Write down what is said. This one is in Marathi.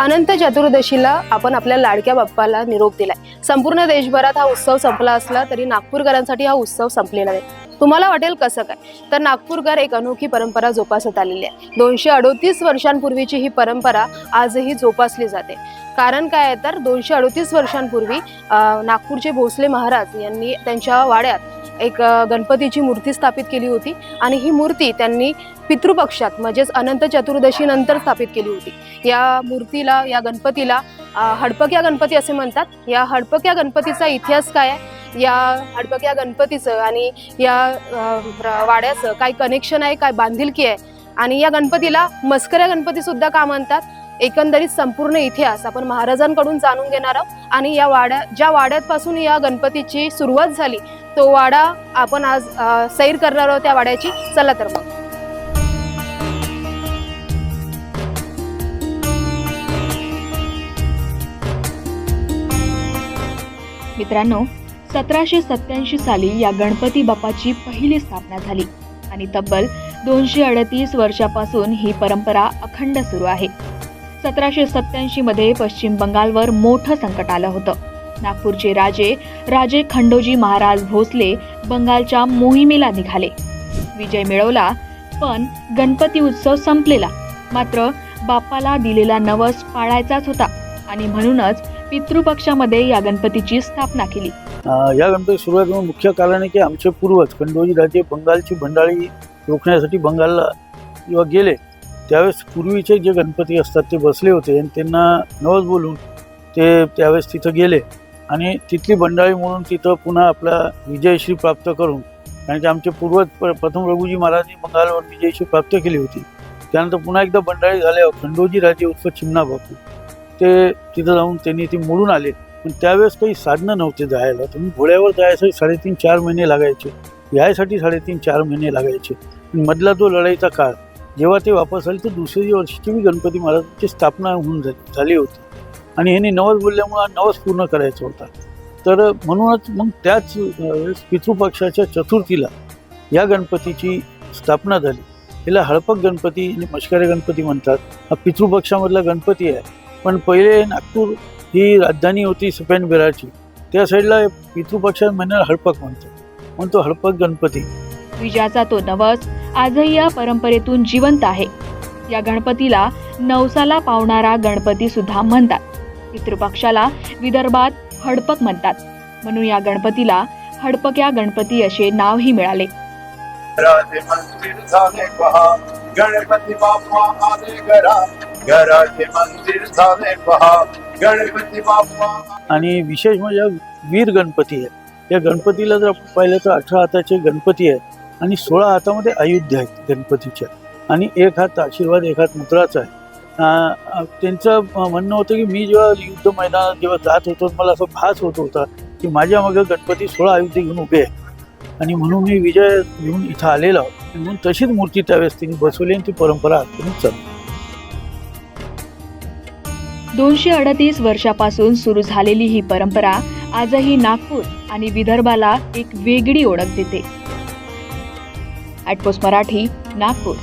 अनंत चतुर्दशीला आपण आपल्या लाडक्या बाप्पाला निरोप दिलाय. संपूर्ण देशभरात हा उत्सव संपला असला तरी नागपूरकरांसाठी हा उत्सव संपलेला नाही. तुम्हाला वाटेल कसं काय? तर नागपूरकर एक अनोखी परंपरा जोपासत आलेली आहे. दोनशे अडोतीस वर्षांपूर्वीची ही परंपरा आजही जोपासली जाते. कारण काय आहे तर दोनशे अडोतीस वर्षांपूर्वी नागपूरचे भोसले महाराज यांनी त्यांच्या वाड्यात एक गणपतीची मूर्ती स्थापित केली होती आणि ही मूर्ती त्यांनी पितृपक्षात म्हणजेच अनंत चतुर्दशीनंतर स्थापित केली होती. या मूर्तीला या गणपतीला हडपक्या गणपती असे म्हणतात. या हडपक्या गणपतीचा इतिहास काय आहे? या हडपक्या गणपतीचं आणि या वाड्याचं काय कनेक्शन आहे काय बांधिलकी आहे? आणि या गणपतीला मस्कऱ्या गणपतीसुद्धा का म्हणतात? एकंदरीत संपूर्ण इतिहास आपण महाराजांकडून जाणून घेणार आहोत. आणि या वाड्या ज्या वाड्यापासून या गणपतीची सुरुवात झाली तो वाडा आपण आज सैर करणार आहोत त्या वाड्याची. चला तर मग. मित्रांनो सतराशे सत्याऐंशी साली या गणपती बाप्पाची पहिली स्थापना झाली. आणि तब्बल दोनशे अडतीस वर्षापासून ही परंपरा अखंड सुरू आहे. सतराशे सत्याऐंशी मध्ये पश्चिम बंगालवर मोठं संकट आलं होतं. नागपूरचे राजे राजे खंडोजी महाराज भोसले बंगालच्या मोहिमेला निघाले. विजय मिळवला पण गणपती उत्सव संपलेला. मात्र बाप्पाला दिलेला नवस पाळायचाच होता आणि म्हणूनच पितृपक्षामध्ये या गणपतीची स्थापना केली. या गणपती सुरुवात मुख्य कारण आहे की आमचे पूर्वज खंडोजी राजे बंगालची भंडाळी रोखण्यासाठी बंगालला किंवा गेले त्यावेळेस पूर्वीचे जे गणपती असतात ते बसले होते आणि त्यांना नवस बोलून ते त्यावेळेस तिथं गेले. आणि तिथली बंडाळी म्हणून तिथं पुन्हा आपला विजयश्री प्राप्त करून कारण की आमचे पूर्वज प- प्रथम रघुजी महाराजांनी बंगालवर विजयश्री प्राप्त केली होती. त्यानंतर पुन्हा एकदा बंडाळी झाल्यावर खंडोजी राजे उत्सव चिमणा बापू ते तिथं जाऊन त्यांनी ते मोडून आले. पण त्यावेळेस काही साधनं नव्हते जायला. तुम्ही घोड्यावर जायसाठी साडेतीन चार महिने लागायचे. यायसाठी साडेतीन चार महिने लागायचे. मधला तो लढाईचा काळ जेव्हा ते वापस आले तर दुसऱ्या वर्षीची मी गणपती महाराजांची स्थापना होऊन झाली झाली होती. आणि ह्यांनी नवस बोलल्यामुळे नवस पूर्ण करायचा होता. तर म्हणूनच मग त्याच वेळेस पितृपक्षाच्या चतुर्थीला या गणपतीची स्थापना झाली. याला हळपक गणपती आणि मश्करे गणपती म्हणतात. हा पितृपक्षामधला गणपती आहे. पण पहिले नागपूर ही राजधानी होती सफेन बिरारची. त्या साईडला पितृपक्षात म्हणणार हळपक म्हणतो म्हणून तो हळपक गणपती. विजयाचा तो नवस आजही या परंपरेतून जिवंत आहे. या गणपतीला नवसाला पावणारा गणपती सुद्धा म्हणतात. पितृपक्षाला विदर्भात हडपक म्हणतात. म्हणून या गणपतीला हडपक्या गणपती असे नावही मिळाले. घराचे मंदिर झाले पहा. गणपती बाप्पा आले घरा. घराचे मंदिर झाले पहा. गणपती बाप्पा आणि विशेष म्हणजे वीर गणपती आहे या गणपतीला जर पाहिलं तर अठरा हाताचे गणपती आहे आणि सोळा हातामध्ये अयोध्या आहेत गणपतीच्या. आणि एक हात आशीर्वाद एक हात मुद्राचा आहे. त्यांचं म्हणणं होतं की मी जेव्हा युद्ध मैदानात जेव्हा जात होतो मला असं भास होत होता की माझ्या मागे गणपती सोळा अयोध्या घेऊन उभे आहे आणि म्हणून मी विजय घेऊन इथं आलेलो म्हणून तशीच मूर्ती त्यावेळेस त्यांनी बसवली आणि ती परंपरा आजपर्यंत चालू दोनशे अडतीस वर्षापासून सुरू झालेली ही परंपरा आजही नागपूर आणि विदर्भाला एक वेगळी ओळख देते. ॲटपोस्ट मराठी नागपूर